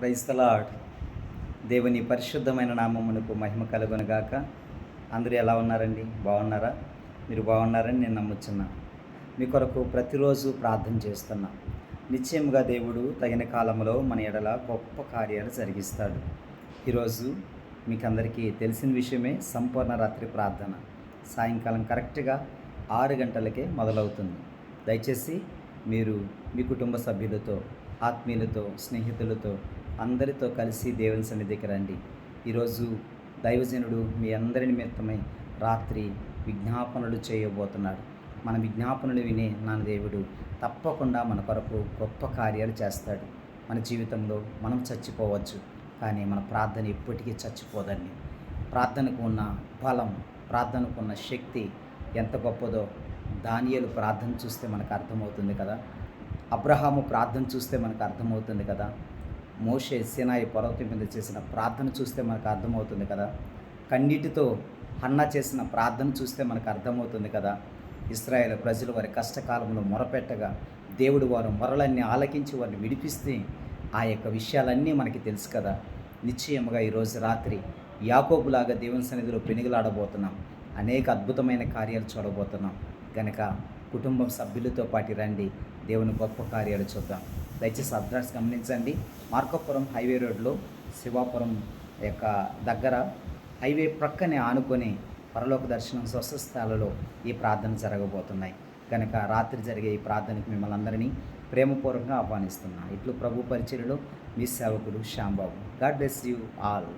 క్రైస్తలాడ్ దేవుని పరిశుద్ధమైన నామమునకు మహిమ కలుగునగాక. అందరూ ఎలా ఉన్నారండి? బాగున్నారా? మీరు బాగున్నారని నేను నమ్ముచున్నా. మీ కొరకు ప్రతిరోజు ప్రార్థన చేస్తున్నా. నిశ్చయముగా దేవుడు తగిన కాలంలో మన ఎడల గొప్ప కార్యాలు జరిగిస్తాడు. ఈరోజు మీకు అందరికీ తెలిసిన విషయమే సంపూర్ణ రాత్రి ప్రార్థన. సాయంకాలం కరెక్ట్గా ఆరు గంటలకే మొదలవుతుంది. దయచేసి మీరు మీ కుటుంబ సభ్యులతో ఆత్మీయులతో స్నేహితులతో అందరితో కలిసి దేవుని సన్నిధికి రండి. ఈరోజు దైవజనుడు మీ అందరి నిమిత్తమై రాత్రి విజ్ఞాపనలు చేయబోతున్నాడు. మన విజ్ఞాపనలు వినే నా దేవుడు తప్పకుండా మన కొరకు గొప్ప కార్యాలు చేస్తాడు. మన జీవితంలో మనం చచ్చిపోవచ్చు కానీ మన ప్రార్థన ఎప్పటికీ చచ్చిపోదండి. ప్రార్థనకు ఉన్న బలం ప్రార్థనకు ఉన్న శక్తి ఎంత గొప్పదో దానియలు ప్రార్థన చూస్తే మనకు అర్థమవుతుంది కదా. అబ్రహాము ప్రార్థన చూస్తే మనకు అర్థమవుతుంది కదా. మోషే సినాయి పర్వతం మీద చేసిన ప్రార్థన చూస్తే మనకు అర్థమవుతుంది కదా. కన్నీటితో హన్న చేసిన ప్రార్థన చూస్తే మనకు అర్థమవుతుంది కదా. ఇస్రాయేల్ ప్రజలు వారి కష్టకాలంలో మొరపెట్టగా దేవుడు వారు మొరలన్నీ ఆలకించి వారిని విడిపిస్తే ఆ యొక్క విషయాలన్నీ మనకి తెలుసు కదా. నిశ్చయముగా ఈరోజు రాత్రి యాకోబులాగా దేవుని సన్నిధిలో పెనుగులాడబోతున్నాం. అనేక అద్భుతమైన కార్యాలు చూడబోతున్నాం. కనుక కుటుంబం సభ్యులతో పాటు రండి. దేవుని గొప్ప కార్యాలు చూద్దాం. దయచేసి అడ్రస్ గమనించండి. మార్కాపురం హైవే రోడ్లో శివాపురం యొక్క దగ్గర హైవే ప్రక్కనే ఆనుకొని పరలోక దర్శనం స్వస్థస్థాలలో ఈ ప్రార్థన జరగబోతున్నాయి. కనుక రాత్రి జరిగే ఈ ప్రార్థనకు మిమ్మల్ని అందరినీ ప్రేమపూర్వకంగా ఆహ్వానిస్తున్నా ఇట్లు ప్రభు పరిచయలో మీ సేవకుడు Shyam Babu. God bless you all.